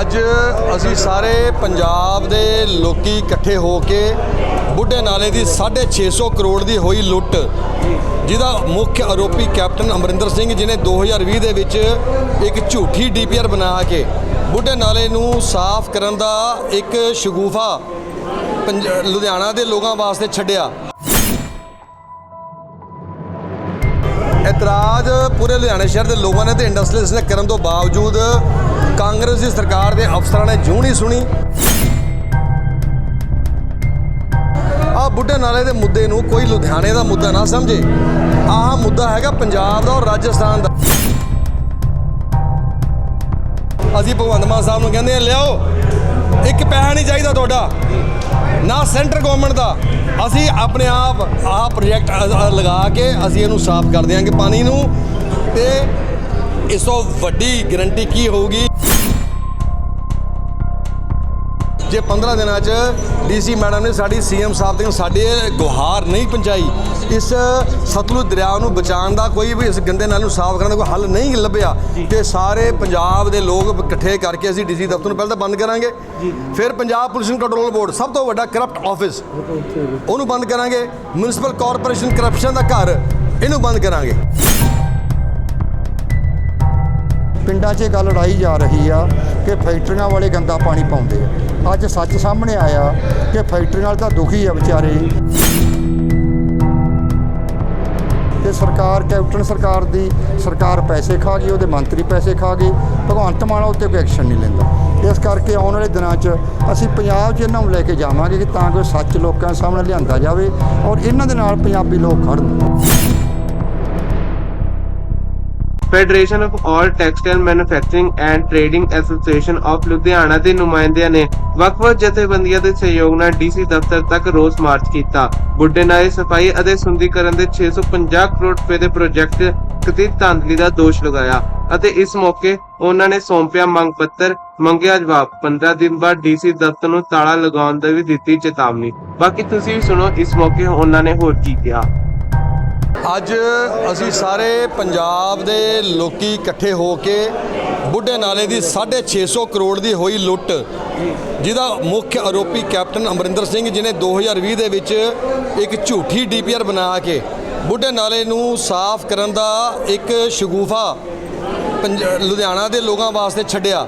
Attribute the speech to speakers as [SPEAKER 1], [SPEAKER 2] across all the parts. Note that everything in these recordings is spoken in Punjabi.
[SPEAKER 1] ਅੱਜ ਅਸੀਂ ਸਾਰੇ ਪੰਜਾਬ ਦੇ ਲੋਕੀ ਇਕੱਠੇ ਹੋ ਕੇ ਬੁੱਢੇ ਨਾਲੇ ਦੀ 650 ਕਰੋੜ ਦੀ ਹੋਈ ਲੁੱਟ, ਜਿਹਦਾ ਮੁੱਖ ਆਰੋਪੀ ਕੈਪਟਨ ਅਮਰਿੰਦਰ ਸਿੰਘ ਜਿਨੇ 2020 ਦੇ ਵਿੱਚ ਇੱਕ ਝੂਠੀ ਡੀਪੀਆਰ ਬਣਾ ਕੇ ਬੁੱਢੇ ਨਾਲੇ ਨੂੰ ਸਾਫ਼ ਕਰਨ ਦਾ ਇੱਕ ਸ਼ਗੂਫਾ ਪੰਜ- ਲੁਧਿਆਣਾ ਦੇ ਲੋਕਾਂ ਵਾਸਤੇ ਛੱਡਿਆ। ਇਤਰਾਜ਼ ਪੂਰੇ ਲੁਧਿਆਣਾ ਸ਼ਹਿਰ ਦੇ ਲੋਕਾਂ ਨੇ ਤੇ ਇੰਡਸਟਰੀਅਲਿਸਟ ਨੇ ਕਰਨ ਤੋਂ ਬਾਵਜੂਦ ਕਾਂਗਰਸ ਦੀ ਸਰਕਾਰ ਦੇ ਅਫਸਰਾਂ ਨੇ ਜੂੰ ਨਹੀਂ ਸੁਣੀ। ਆ ਬੁੱਢੇ ਨਾਲੇ ਦੇ ਮੁੱਦੇ ਨੂੰ ਕੋਈ ਲੁਧਿਆਣੇ ਦਾ ਮੁੱਦਾ ਨਾ ਸਮਝੇ। ਆਹ ਮੁੱਦਾ ਹੈਗਾ ਪੰਜਾਬ ਦਾ ਔਰ ਰਾਜਸਥਾਨ ਦਾ। ਅਸੀਂ ਭਗਵੰਤ ਮਾਨ ਸਾਹਿਬ ਨੂੰ ਕਹਿੰਦੇ ਆ, ਲਿਆਓ, ਇੱਕ ਪੈਸਾ ਨਹੀਂ ਚਾਹੀਦਾ ਤੁਹਾਡਾ, ਨਾ ਸੈਂਟਰ ਗਵਰਨਮੈਂਟ ਦਾ। ਅਸੀਂ ਆਪਣੇ ਆਪ ਆਹ ਪ੍ਰੋਜੈਕਟ ਲਗਾ ਕੇ ਅਸੀਂ ਇਹਨੂੰ ਸਾਫ਼ ਕਰ ਦਿਆਂਗੇ ਪਾਣੀ ਨੂੰ ਤੇ ਇਸ ਤੋਂ ਵੱਡੀ ਗਰੰਟੀ ਕੀ ਹੋਊਗੀ? ਜੇ 15 ਦਿਨਾਂ 'ਚ ਡੀਸੀ ਮੈਡਮ ਨੇ ਸਾਡੀ ਸੀਐਮ ਸਾਹਿਬ ਤੱਕ ਸਾਡੇ ਗੁਹਾਰ ਨਹੀਂ ਪਹੁੰਚਾਈ ਇਸ ਸਤਲੁਜ ਦਰਿਆ ਨੂੰ ਬਚਾਉਣ ਦਾ ਕੋਈ ਵੀ ਇਸ ਗੰਦੇ ਨਾਲੇ ਨੂੰ ਸਾਫ਼ ਕਰਨ ਦਾ ਕੋਈ ਹੱਲ ਨਹੀਂ ਲੱਭਿਆ ਤੇ ਸਾਰੇ ਪੰਜਾਬ ਦੇ ਲੋਕ ਇਕੱਠੇ ਕਰਕੇ ਅਸੀਂ ਡੀਸੀ ਦਫ਼ਤਰ ਨੂੰ ਪਹਿਲਾਂ ਤਾਂ ਬੰਦ ਕਰਾਂਗੇ। ਫਿਰ ਪੰਜਾਬ ਪੋਲਿਊਸ਼ਨ ਕੰਟਰੋਲ ਬੋਰਡ ਸਭ ਤੋਂ ਵੱਡਾ ਕਰਪਟ ਆਫਿਸ ਉਹਨੂੰ ਬੰਦ ਕਰਾਂਗੇ। ਮਿਊਨਿਸਪਲ ਕਾਰਪੋਰੇਸ਼ਨ ਕਰਪਸ਼ਨ ਦਾ ਘਰ ਇਹਨੂੰ ਬੰਦ ਕਰਾਂਗੇ।
[SPEAKER 2] ਪਿੰਡਾਂ 'ਚ ਇਹ ਗੱਲ ਲੜਾਈ ਜਾ ਰਹੀ ਆ ਕਿ ਫੈਕਟਰੀਆਂ ਵਾਲੇ ਗੰਦਾ ਪਾਣੀ ਪਾਉਂਦੇ ਆ। ਅੱਜ ਸੱਚ ਸਾਹਮਣੇ ਆਇਆ ਕਿ ਫੈਕਟਰੀਆਂ ਵਾਲੇ ਤਾਂ ਦੁਖੀ ਆ ਵਿਚਾਰੇ। ਤੇ ਸਰਕਾਰ, ਕੈਪਟਨ ਸਰਕਾਰ ਦੀ ਸਰਕਾਰ ਪੈਸੇ ਖਾ ਗਈ, ਉਹਦੇ ਮੰਤਰੀ ਪੈਸੇ ਖਾ ਗਏ। ਭਗਵੰਤ ਮਾਨ ਉੱਤੇ ਕੋਈ ਐਕਸ਼ਨ ਨਹੀਂ ਲੈਂਦਾ। ਇਸ ਕਰਕੇ ਆਉਣ ਵਾਲੇ ਦਿਨਾਂ 'ਚ ਅਸੀਂ ਪੰਜਾਬ 'ਚ ਇਹਨਾਂ ਨੂੰ ਲੈ ਕੇ ਜਾਵਾਂਗੇ ਕਿ ਤਾਂ ਕਿ ਸੱਚ ਲੋਕਾਂ ਸਾਹਮਣੇ ਲਿਆਂਦਾ ਜਾਵੇ ਔਰ ਇਹਨਾਂ ਦੇ ਨਾਲ ਪੰਜਾਬੀ ਲੋਕ ਖੜਨ
[SPEAKER 3] federation of all textile manufacturing and trading association of Ludhiana ਦੇ ਨੁਮਾਇੰਦਿਆਂ ਨੇ ਵੱਖ-ਵੱਖ ਜਥੇਬੰਦੀਆਂ ਦੇ ਸਹਿਯੋਗ ਨਾਲ ਡੀਸੀ ਦਫ਼ਤਰ ਤੱਕ ਰੋਸ ਮਾਰਚ ਕੀਤਾ। ਬੁੱਢੇ ਸਫ਼ਾਈ ਅਤੇ ਸੁੰਦੀਕਰਨ ਦੇ 650 ਕਰੋੜ ਰੁਪਏ ਦੇ ਪ੍ਰੋਜੈਕਟ ਕਥਿਤ ਧਾਂਦਲੀ ਦਾ ਦੋਸ਼ ਲਗਾਇਆ ਅਤੇ ਇਸ ਮੌਕੇ ਉਹਨਾਂ ਨੇ ਸੌਂਪਿਆ ਮੰਗ ਪੱਤਰ, ਮੰਗਿਆ ਜਵਾਬ। 15 ਦਿਨ ਬਾਅਦ ਡੀਸੀ ਦਫ਼ਤਰ ਨੂੰ ਤਾਲਾ ਲਗਾਉਣ ਦੀ ਵੀ ਦਿੱਤੀ ਚੇਤਾਵਨੀ। ਬਾਕੀ ਤੁਸੀਂ ਵੀ ਸੁਣੋ, ਇਸ ਮੌਕੇ ਉਹਨਾਂ ਨੇ ਹੋਰ ਕੀ ਕਿਹਾ।
[SPEAKER 1] ਅੱਜ ਅਸੀਂ ਸਾਰੇ ਪੰਜਾਬ ਦੇ ਲੋਕੀ ਇਕੱਠੇ ਹੋ ਕੇ ਬੁੱਢੇ ਨਾਲੇ ਦੀ 650 ਕਰੋੜ ਦੀ ਹੋਈ ਲੁੱਟ, ਜਿਹਦਾ ਮੁੱਖ ਆਰੋਪੀ ਕੈਪਟਨ ਅਮਰਿੰਦਰ ਸਿੰਘ ਜਿਨੇ 2020 ਦੇ ਵਿੱਚ ਇੱਕ ਝੂਠੀ ਡੀਪੀਆਰ ਬਣਾ ਕੇ ਬੁੱਢੇ ਨਾਲੇ ਨੂੰ ਸਾਫ਼ ਕਰਨ ਦਾ ਇੱਕ ਸ਼ਗੂਫਾ ਪੰਜ- ਲੁਧਿਆਣਾ ਦੇ ਲੋਕਾਂ ਵਾਸਤੇ ਛੱਡਿਆ।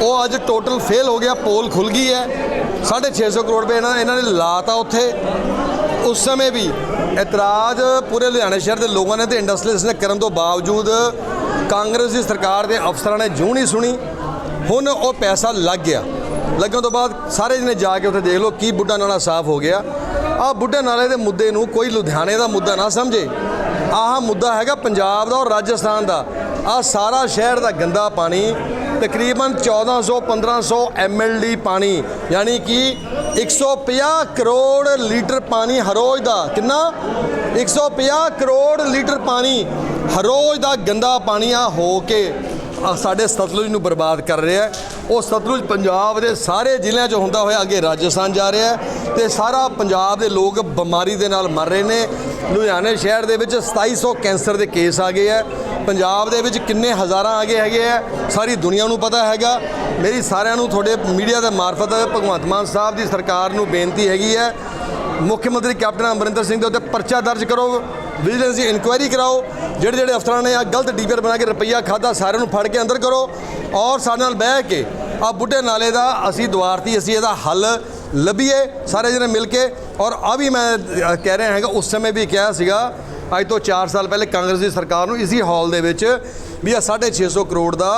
[SPEAKER 1] ਉਹ ਅੱਜ ਟੋਟਲ ਫੇਲ ਹੋ ਗਿਆ, ਪੋਲ ਖੁੱਲ ਗਈ ਹੈ। 650 ਕਰੋੜ ਰੁਪਏ ਇਹਨਾਂ ਇਹਨਾਂ ਨੇ ਲਾਤਾ ਉੱਥੇ। ਉਸ ਸਮੇਂ ਵੀ ਇਤਰਾਜ਼ ਪੂਰੇ ਲੁਧਿਆਣਾ ਸ਼ਹਿਰ ਦੇ ਲੋਕਾਂ ਨੇ ਤੇ ਇੰਡਸਟਰੀਅਲਿਸਟ ਨੇ ਕਰਨ ਤੋਂ ਬਾਵਜੂਦ ਕਾਂਗਰਸ ਦੀ ਸਰਕਾਰ ਦੇ ਅਫਸਰਾਂ ਨੇ ਜੂੰ ਨਹੀਂ ਸੁਣੀ, ਹੁਣ ਉਹ ਪੈਸਾ ਲੱਗ ਗਿਆ। ਲੱਗਣ ਤੋਂ ਬਾਅਦ ਸਾਰੇ ਜਣੇ ਜਾ ਕੇ ਉੱਥੇ ਦੇਖ ਲਓ ਕੀ ਬੁੱਢਾ ਨਾਲਾ ਸਾਫ਼ ਹੋ ਗਿਆ। ਆਹ ਬੁੱਢੇ ਨਾਲੇ ਦੇ ਮੁੱਦੇ ਨੂੰ ਕੋਈ ਲੁਧਿਆਣੇ ਦਾ ਮੁੱਦਾ ਨਾ ਸਮਝੇ। ਆਹ ਮੁੱਦਾ ਹੈਗਾ ਪੰਜਾਬ ਦਾ ਔਰ ਰਾਜਸਥਾਨ ਦਾ। ਆਹ ਸਾਰਾ ਸ਼ਹਿਰ ਦਾ ਗੰਦਾ ਪਾਣੀ ਤਕਰੀਬਨ 1400 1500 ਐਮਐਲਡੀ ਪਾਣੀ, ਯਾਨੀ ਕਿ 150 ਕਰੋੜ ਲੀਟਰ ਪਾਣੀ ਹਰੋਜ਼ ਦਾ ਕਿੰਨਾ 150 ਕਰੋੜ ਲੀਟਰ ਪਾਣੀ ਹਰੋਜ਼ ਦਾ ਗੰਦਾ ਪਾਣੀ ਆ ਹੋ ਕੇ ਸਾਡੇ ਸਤਲੁਜ ਨੂੰ ਬਰਬਾਦ ਕਰ ਰਿਹਾ ਹੈ। ਉਹ ਸਤਲੁਜ ਪੰਜਾਬ ਦੇ ਸਾਰੇ ਜ਼ਿਲ੍ਹਿਆਂ 'ਚ ਹੁੰਦਾ ਹੋਇਆ ਅੱਗੇ ਰਾਜਸਥਾਨ ਜਾ ਰਿਹਾ ਹੈ ਤੇ ਸਾਰਾ ਪੰਜਾਬ ਦੇ ਲੋਕ ਬਿਮਾਰੀ ਦੇ ਨਾਲ ਮਰ ਰਹੇ ਨੇ। ਲੁਧਿਆਣੇ ਸ਼ਹਿਰ ਦੇ ਵਿੱਚ 2700 ਕੈਂਸਰ ਦੇ ਕੇਸ ਆ ਗਏ ਹੈ। ਪੰਜਾਬ ਦੇ ਵਿੱਚ ਕਿੰਨੇ ਹਜ਼ਾਰਾਂ ਆ ਗਏ ਹੈਗੇ ਆ ਸਾਰੀ ਦੁਨੀਆ ਨੂੰ ਪਤਾ ਹੈਗਾ। ਮੇਰੀ ਸਾਰਿਆਂ ਨੂੰ ਤੁਹਾਡੇ ਮੀਡੀਆ ਦੇ ਮਾਰਫਤ ਭਗਵੰਤ ਮਾਨ ਸਾਹਿਬ ਦੀ ਸਰਕਾਰ ਨੂੰ ਬੇਨਤੀ ਹੈਗੀ ਹੈ। ਮੁੱਖ ਮੰਤਰੀ ਕੈਪਟਨ ਅਮਰਿੰਦਰ ਸਿੰਘ ਦੇ ਉੱਤੇ ਪਰਚਾ ਦਰਜ ਕਰੋ, ਵਿਜੀਲੈਂਸ ਦੀ ਇਨਕੁਆਇਰੀ ਕਰਾਓ। ਜਿਹੜੇ ਜਿਹੜੇ ਅਫਸਰਾਂ ਨੇ ਆ ਗਲਤ ਡੀਪੀਆਰ ਬਣਾ ਕੇ ਰੁਪਈਆ ਖਾਦਾ ਸਾਰਿਆਂ ਨੂੰ ਫੜ ਕੇ ਅੰਦਰ ਕਰੋ। ਔਰ ਸਾਡੇ ਨਾਲ ਬਹਿ ਕੇ ਆ ਬੁੱਢੇ ਨਾਲੇ ਦਾ ਅਸੀਂ ਦੁਆਰਤੀ ਅਸੀਂ ਇਹਦਾ ਹੱਲ ਲੱਭੀਏ, ਸਾਰੇ ਜਣੇ ਮਿਲ ਕੇ। ਔਰ ਆ ਵੀ ਮੈਂ ਕਹਿ ਰਿਹਾ ਹੈਗਾ, ਉਸ ਸਮੇਂ ਵੀ ਕਿਹਾ ਸੀਗਾ, ਅੱਜ ਤੋਂ 4 ਸਾਲ ਪਹਿਲੇ ਕਾਂਗਰਸ ਦੀ ਸਰਕਾਰ ਨੂੰ ਇਸੀ ਹਾਲ ਦੇ ਵਿੱਚ ਵੀ ਆ 650 ਕਰੋੜ ਦਾ,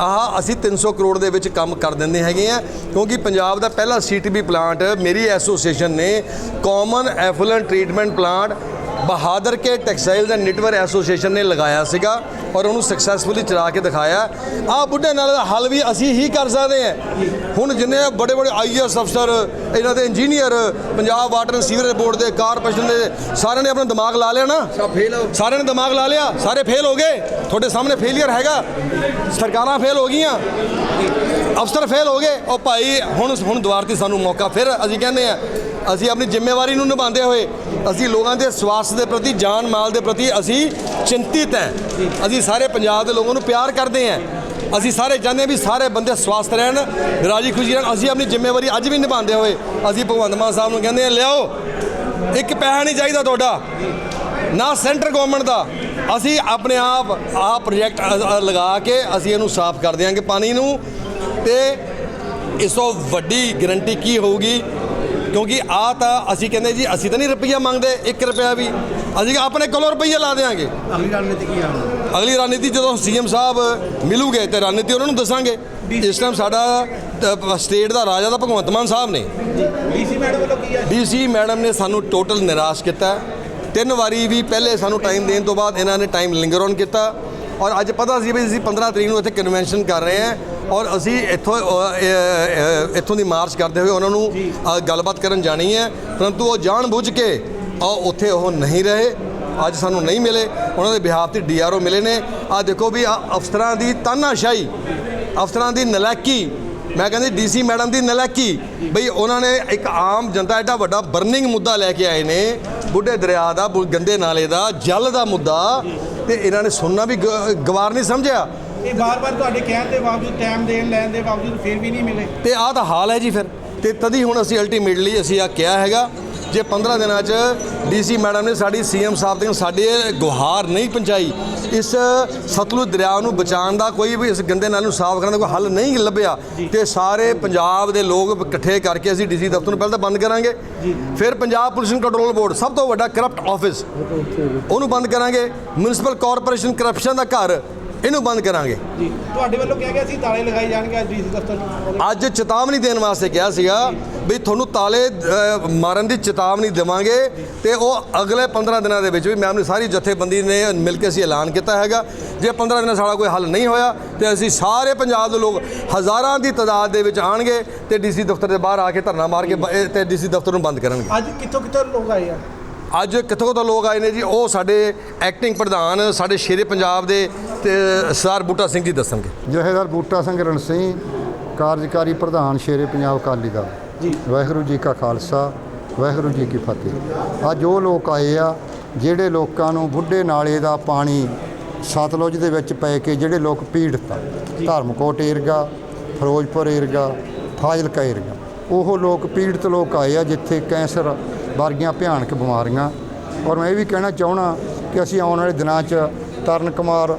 [SPEAKER 1] ਆਹ ਅਸੀਂ 300 ਕਰੋੜ ਦੇ ਵਿੱਚ ਕੰਮ ਕਰ ਦਿੰਦੇ ਹੈਗੇ ਆ। ਕਿਉਂਕਿ ਪੰਜਾਬ ਦਾ ਪਹਿਲਾ ਸੀਟੀਬੀ ਪਲਾਂਟ, ਮੇਰੀ ਐਸੋਸੀਏਸ਼ਨ ਨੇ, common effluent treatment plant Bahadur Ke textiles and knitwear association ਨੇ ਲਗਾਇਆ ਸੀਗਾ ਔਰ ਉਹਨੂੰ ਸਕਸੈਸਫੁਲੀ ਚਲਾ ਕੇ ਦਿਖਾਇਆ। ਆਹ ਬੁੱਢੇ ਨਾਲੇ ਦਾ ਹੱਲ ਵੀ ਅਸੀਂ ਹੀ ਕਰ ਸਕਦੇ ਹਾਂ। ਹੁਣ ਜਿੰਨੇ ਬੜੇ ਬੜੇ ਆਈਐਸ ਅਫਸਰ ਇਹਨਾਂ ਦੇ engineer Punjab water and sewerage board ਦੇ ਕਾਰਪੋਰੇਸ਼ਨ ਦੇ ਸਾਰਿਆਂ ਨੇ ਆਪਣਾ ਦਿਮਾਗ ਲਾ ਲਿਆ ਨਾ। ਸਾਰਿਆਂ ਨੇ ਦਿਮਾਗ ਲਾ ਲਿਆ। ਸਾਰੇ ਫੇਲ ਹੋ ਗਏ। ਤੁਹਾਡੇ ਸਾਹਮਣੇ ਫੇਲਿਅਰ ਹੈਗਾ। ਸਰਕਾਰਾਂ ਫੇਲ ਹੋ ਗਈਆਂ। ਅਫਸਰ ਫੇਲ ਹੋ ਗਏ। ਉਹ ਭਾਈ ਹੁਣ ਹੁਣ ਦੁਆਰਤੀ ਸਾਨੂੰ ਮੌਕਾ ਫਿਰ ਅਸੀਂ ਕਹਿੰਦੇ ਆ ਅਸੀਂ ਆਪਣੀ ਜ਼ਿੰਮੇਵਾਰੀ ਨੂੰ ਨਿਭਾਉਂਦੇ ਹੋਏ ਅਸੀਂ ਲੋਕਾਂ ਦੇ ਸਵਾਸਥ ਦੇ ਪ੍ਰਤੀ, ਜਾਨ ਮਾਲ ਦੇ ਪ੍ਰਤੀ ਅਸੀਂ ਚਿੰਤਿਤ ਹੈ। ਅਸੀਂ ਸਾਰੇ ਪੰਜਾਬ ਦੇ ਲੋਕਾਂ ਨੂੰ ਪਿਆਰ ਕਰਦੇ ਹਾਂ। ਅਸੀਂ ਸਾਰੇ ਚਾਹੁੰਦੇ ਹਾਂ ਵੀ ਸਾਰੇ ਬੰਦੇ ਸਵਸਥ ਰਹਿਣ, ਰਾਜੀ ਖੁਸ਼ੀ ਰਹਿਣ। ਅਸੀਂ ਆਪਣੀ ਜ਼ਿੰਮੇਵਾਰੀ ਅੱਜ ਵੀ ਨਿਭਾਉਂਦੇ ਹੋਏ ਅਸੀਂ ਭਗਵੰਤ ਮਾਨ ਸਾਹਿਬ ਨੂੰ ਕਹਿੰਦੇ ਹਾਂ, ਲਿਆਓ, ਇੱਕ ਪੈਸਾ ਨਹੀਂ ਚਾਹੀਦਾ ਤੁਹਾਡਾ, ਨਾ ਸੈਂਟਰ ਗਵਰਨਮੈਂਟ ਦਾ। ਅਸੀਂ ਆਪਣੇ ਆਪ ਆ ਪ੍ਰੋਜੈਕਟ ਲਗਾ ਕੇ ਅਸੀਂ ਇਹਨੂੰ ਸਾਫ਼ ਕਰ ਦਿਆਂਗੇ ਪਾਣੀ ਨੂੰ ਤੇ ਇਸ ਤੋਂ ਵੱਡੀ ਗਰੰਟੀ ਕੀ ਹੋਊਗੀ? ਕਿਉਂਕਿ ਆ ਤਾਂ ਅਸੀਂ ਕਹਿੰਦੇ ਜੀ ਅਸੀਂ ਤਾਂ ਨਹੀਂ ਰੁਪਈਆ ਮੰਗਦੇ 1 ਰੁਪਿਆ ਵੀ। ਅਸੀਂ ਆਪਣੇ ਕੋਲੋਂ ਰੁਪਈਆ ਲਾ ਦੇਾਂਗੇ
[SPEAKER 4] ਅਗਲੀ ਰਣਨੀਤੀ ਕੀ ਆ
[SPEAKER 1] ਅਗਲੀ ਰਣਨੀਤੀ ਜਦੋਂ ਸੀਐਮ ਸਾਹਿਬ ਮਿਲੂਗੇ ਤੇ ਰਣਨੀਤੀ ਉਹਨਾਂ ਨੂੰ ਦੱਸਾਂਗੇ। ਇਸ ਟਾਈਮ ਸਾਡਾ ਸਟੇਟ ਦਾ ਰਾਜਾ ਦਾ ਭਗਵੰਤ ਮਾਨ ਸਾਹਿਬ ਨੇ।
[SPEAKER 4] ਡੀਸੀ ਮੈਡਮ ਵੱਲੋਂ ਕੀ ਆ?
[SPEAKER 1] ਡੀਸੀ ਮੈਡਮ ਨੇ ਸਾਨੂੰ ਟੋਟਲ ਨਿਰਾਸ਼ ਕੀਤਾ। ਤਿੰਨ ਵਾਰੀ ਵੀ ਪਹਿਲੇ ਸਾਨੂੰ ਟਾਈਮ ਦੇਣ ਤੋਂ ਬਾਅਦ ਇਹਨਾਂ ਨੇ ਟਾਈਮ ਲਿੰਗਰ ਔਨ ਕੀਤਾ। ਔਰ ਅੱਜ ਪਤਾ ਸੀ ਵੀ ਅਸੀਂ 15 ਤਰੀਕ ਨੂੰ ਇੱਥੇ ਕਨਵੈਨਸ਼ਨ ਕਰ ਰਹੇ ਹਾਂ ਔਰ ਅਸੀਂ ਇੱਥੋਂ ਇੱਥੋਂ ਦੀ ਮਾਰਚ ਕਰਦੇ ਹੋਏ ਉਹਨਾਂ ਨੂੰ ਗੱਲਬਾਤ ਕਰਨ ਜਾਣੀ ਹੈ। ਪਰੰਤੂ ਉਹ ਜਾਣ ਬੁੱਝ ਕੇ ਉੱਥੇ ਉਹ ਨਹੀਂ ਰਹੇ। ਅੱਜ ਸਾਨੂੰ ਨਹੀਂ ਮਿਲੇ। ਉਹਨਾਂ ਦੇ ਬਿਹਾਫ ਤੇ ਡੀਆਰਓ ਮਿਲੇ ਨੇ। ਆ ਦੇਖੋ ਵੀ ਅਫਸਰਾਂ ਦੀ ਤਾਨਾਸ਼ਾਹੀ ਅਫਸਰਾਂ ਦੀ ਨਲਾਇਕੀ ਮੈਂ ਕਹਿੰਦੀ ਡੀਸੀ ਮੈਡਮ ਦੀ ਨਲਾਇਕੀ ਬਈ ਉਹਨਾਂ ਨੇ ਇੱਕ ਆਮ ਜਨਤਾ ਐਡਾ ਵੱਡਾ ਬਰਨਿੰਗ ਮੁੱਦਾ ਲੈ ਕੇ ਆਏ ਨੇ। ਬੁੱਢੇ ਦਰਿਆ ਦਾ ਗੰਦੇ ਨਾਲੇ ਦਾ ਜਲ ਦਾ ਮੁੱਦਾ। ਤੇ ਇਹਨਾਂ ਨੇ ਸੁਣਨਾ ਵੀ ਗ- ਗਵਾਰ ਨਹੀਂ ਸਮਝਿਆ।
[SPEAKER 4] ਇਹ ਬਾਰ-ਬਾਰ ਤੁਹਾਡੇ ਕਹਿਣ ਦੇ ਬਾਵਜੂਦ ਟਾਈਮ ਦੇਣ ਲੈਣ ਦੇ ਬਾਵਜੂਦ ਫਿਰ ਵੀ ਨਹੀਂ ਮਿਲੇ।
[SPEAKER 1] ਤੇ ਆਹ ਤਾਂ ਹਾਲ ਹੈ ਜੀ ਫਿਰ। ਤੇ ਤਦੀ ਹੁਣ ਅਸੀਂ ਅਲਟੀਮੇਟਲੀ ਅਸੀਂ ਆ ਕਿਹਾ ਹੈਗਾ ਜੇ 15 ਦਿਨਾਂ 'ਚ ਡੀਸੀ ਮੈਡਮ ਨੇ ਸਾਡੀ ਸੀਐਮ ਸਾਹਿਬ ਦੇ ਸਾਡੇ ਗੁਹਾਰ ਨਹੀਂ ਪਹੁੰਚਾਈ ਇਸ ਸਤਲੁਜ ਦਰਿਆ ਨੂੰ ਬਚਾਉਣ ਦਾ ਕੋਈ ਵੀ ਇਸ ਗੰਦੇ ਨਾਲੇ ਨੂੰ ਸਾਫ਼ ਕਰਨ ਦਾ ਕੋਈ ਹੱਲ ਨਹੀਂ ਲੱਭਿਆ ਤੇ ਸਾਰੇ ਪੰਜਾਬ ਦੇ ਲੋਕ ਇਕੱਠੇ ਕਰਕੇ ਅਸੀਂ ਡੀਸੀ ਦਫ਼ਤਰ ਨੂੰ ਪਹਿਲਾਂ ਤਾਂ ਬੰਦ ਕਰਾਂਗੇ। ਫਿਰ ਪੰਜਾਬ ਪੋਲਿਊਸ਼ਨ ਕੰਟਰੋਲ ਬੋਰਡ ਸਭ ਤੋਂ ਵੱਡਾ ਕਰਪਟ ਆਫਿਸ ਉਹਨੂੰ ਬੰਦ ਕਰਾਂਗੇ। ਮਿਊਨਿਸਪਲ ਕਾਰਪੋਰੇਸ਼ਨ ਕਰਪਸ਼ਨ ਦਾ ਘਰ ਇਹਨੂੰ ਬੰਦ ਕਰਾਂਗੇ।
[SPEAKER 4] ਜੀ। ਤੁਹਾਡੇ ਵੱਲੋਂ ਕਿਹਾ ਗਿਆ ਸੀ ਤਾਲੇ ਲਗਾਏ ਜਾਣਗੇ ਅੱਜ ਡੀਸੀ ਦਫ਼ਤਰ ਨੂੰ?
[SPEAKER 1] ਅੱਜ ਚੇਤਾਵਨੀ ਦੇਣ ਵਾਸਤੇ ਕਿਹਾ ਸੀਗਾ ਵੀ ਤੁਹਾਨੂੰ ਤਾਲੇ ਮਾਰਨ ਦੀ ਚੇਤਾਵਨੀ ਦੇਵਾਂਗੇ ਤੇ ਉਹ ਅਗਲੇ 15 ਦਿਨਾਂ ਦੇ ਵਿੱਚ ਵੀ ਮੈਂ ਆਪਣੀ ਸਾਰੀ ਜਥੇਬੰਦੀ ਨੇ ਮਿਲ ਕੇ ਅਸੀਂ ਐਲਾਨ ਕੀਤਾ ਹੈਗਾ। ਜੇ 15 ਦਿਨਾਂ ਸਾਡਾ ਕੋਈ ਹੱਲ ਨਹੀਂ ਹੋਇਆ ਤੇ ਅਸੀਂ ਸਾਰੇ ਪੰਜਾਬ ਦੇ ਲੋਕ ਹਜ਼ਾਰਾਂ ਦੀ ਤਾਦਾਦ ਦੇ ਵਿੱਚ ਆਣਗੇ ਤੇ ਡੀਸੀ ਦਫ਼ਤਰ ਦੇ ਬਾਹਰ ਆ ਕੇ ਧਰਨਾ ਮਾਰ ਕੇ ਤੇ ਡੀਸੀ ਦਫ਼ਤਰ ਨੂੰ ਬੰਦ ਕਰਨਗੇ।
[SPEAKER 4] ਅੱਜ ਕਿੱਥੋਂ ਕਿੱਥੋਂ ਲੋਕ ਆਏ ਆ?
[SPEAKER 1] ਅੱਜ ਕਿੱਥੋਂ ਤੋਂ ਲੋਕ ਆਏ ਨੇ ਜੀ? ਉਹ ਸਾਡੇ ਐਕਟਿੰਗ ਪ੍ਰਧਾਨ ਸਾਡੇ ਸ਼ੇਰੇ ਪੰਜਾਬ ਦੇ ਤੇ ਸਰਦਾਰ ਬੂਟਾ ਸਿੰਘ ਜੀ ਦੱਸਣਗੇ।
[SPEAKER 2] ਜਥੇਦਾਰ ਬੂਟਾ ਸਿੰਘ ਰਣ ਸਿੰਘ ਕਾਰਜਕਾਰੀ ਪ੍ਰਧਾਨ ਸ਼ੇਰੇ ਪੰਜਾਬ ਅਕਾਲੀ ਦਲ।
[SPEAKER 4] ਜੀ।
[SPEAKER 2] ਵਾਹਿਗੁਰੂ ਜੀ ਕਾ ਖਾਲਸਾ ਵਾਹਿਗੁਰੂ ਜੀ ਕੀ ਫਤਿਹ। ਅੱਜ ਉਹ ਲੋਕ ਆਏ ਆ ਜਿਹੜੇ ਲੋਕਾਂ ਨੂੰ ਬੁੱਢੇ ਨਾਲੇ ਦਾ ਪਾਣੀ ਸਤਲੁਜ ਦੇ ਵਿੱਚ ਪੈ ਕੇ ਜਿਹੜੇ ਲੋਕ ਪੀੜਤ ਆ ਧਰਮਕੋਟ ਏਰਗਾ ਫਿਰੋਜ਼ਪੁਰ ਏਰਗਾ ਫਾਜ਼ਿਲਕਾ ਏਰਗਾ। ਉਹ ਲੋਕ ਪੀੜਤ ਲੋਕ ਆਏ ਆ ਜਿੱਥੇ ਕੈਂਸਰ ਵਰਗੀਆਂ ਭਿਆਨਕ ਬਿਮਾਰੀਆਂ। ਔਰ ਮੈਂ ਇਹ ਵੀ ਕਹਿਣਾ ਚਾਹਣਾ ਕਿ ਅਸੀਂ ਆਉਣ ਵਾਲੇ ਦਿਨਾਂ 'ਚ ਤਰਨ ਕੁਮਾਰ,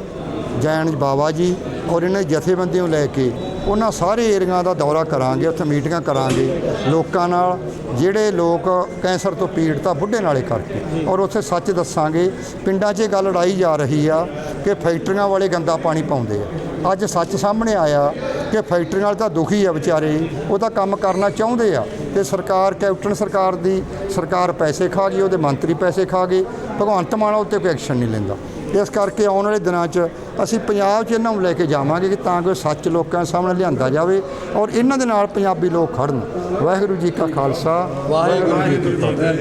[SPEAKER 2] ਜੈਨ ਬਾਵਾ ਜੀ ਔਰ ਇਹਨਾਂ ਦੀ ਜਥੇਬੰਦੀਆਂ ਨੂੰ ਲੈ ਕੇ ਉਹਨਾਂ ਸਾਰੇ ਏਰੀਆਂ ਦਾ ਦੌਰਾ ਕਰਾਂਗੇ, ਉੱਥੇ ਮੀਟਿੰਗਾਂ ਕਰਾਂਗੇ ਲੋਕਾਂ ਨਾਲ, ਜਿਹੜੇ ਲੋਕ ਕੈਂਸਰ ਤੋਂ ਪੀੜਤ ਆ ਬੁੱਢੇ ਨਾਲੇ ਕਰਕੇ। ਔਰ ਉੱਥੇ ਸੱਚ ਦੱਸਾਂਗੇ, ਪਿੰਡਾਂ 'ਚ ਇਹ ਗੱਲ ਲੜਾਈ ਜਾ ਰਹੀ ਆ ਕਿ ਫੈਕਟਰੀਆਂ ਵਾਲੇ ਗੰਦਾ ਪਾਣੀ ਪਾਉਂਦੇ ਆ। ਅੱਜ ਸੱਚ ਸਾਹਮਣੇ ਆਇਆ ਕਿ ਫੈਕਟਰੀਆਂ ਵਾਲੇ ਤਾਂ ਦੁਖੀ ਆ ਵਿਚਾਰੇ, ਉਹ ਤਾਂ ਕੰਮ ਕਰਨਾ ਚਾਹੁੰਦੇ ਆ। ਤੇ ਸਰਕਾਰ, ਕੈਪਟਨ ਸਰਕਾਰ ਦੀ ਸਰਕਾਰ ਪੈਸੇ ਖਾ ਗਈ, ਉਹਦੇ ਮੰਤਰੀ ਪੈਸੇ ਖਾ ਗਏ। ਭਗਵੰਤ ਮਾਨ ਉੱਤੇ ਕੋਈ ਐਕਸ਼ਨ ਨਹੀਂ ਲੈਂਦਾ। ਇਸ ਕਰਕੇ ਆਉਣ ਵਾਲੇ ਦਿਨਾਂ 'ਚ ਅਸੀਂ ਪੰਜਾਬ 'ਚ ਇਹਨਾਂ ਨੂੰ ਲੈ ਕੇ ਜਾਵਾਂਗੇ ਕਿ ਤਾਂ ਕਿ ਸੱਚ ਲੋਕਾਂ ਸਾਹਮਣੇ ਲਿਆਂਦਾ ਜਾਵੇ ਔਰ ਇਹਨਾਂ ਦੇ ਨਾਲ ਪੰਜਾਬੀ ਲੋਕ ਖੜਨ। ਵਾਹਿਗੁਰੂ ਜੀ ਕਾ ਖਾਲਸਾ, ਵਾਹਿਗੁਰੂ ਜੀ ਕੀ ਫਤਿਹ।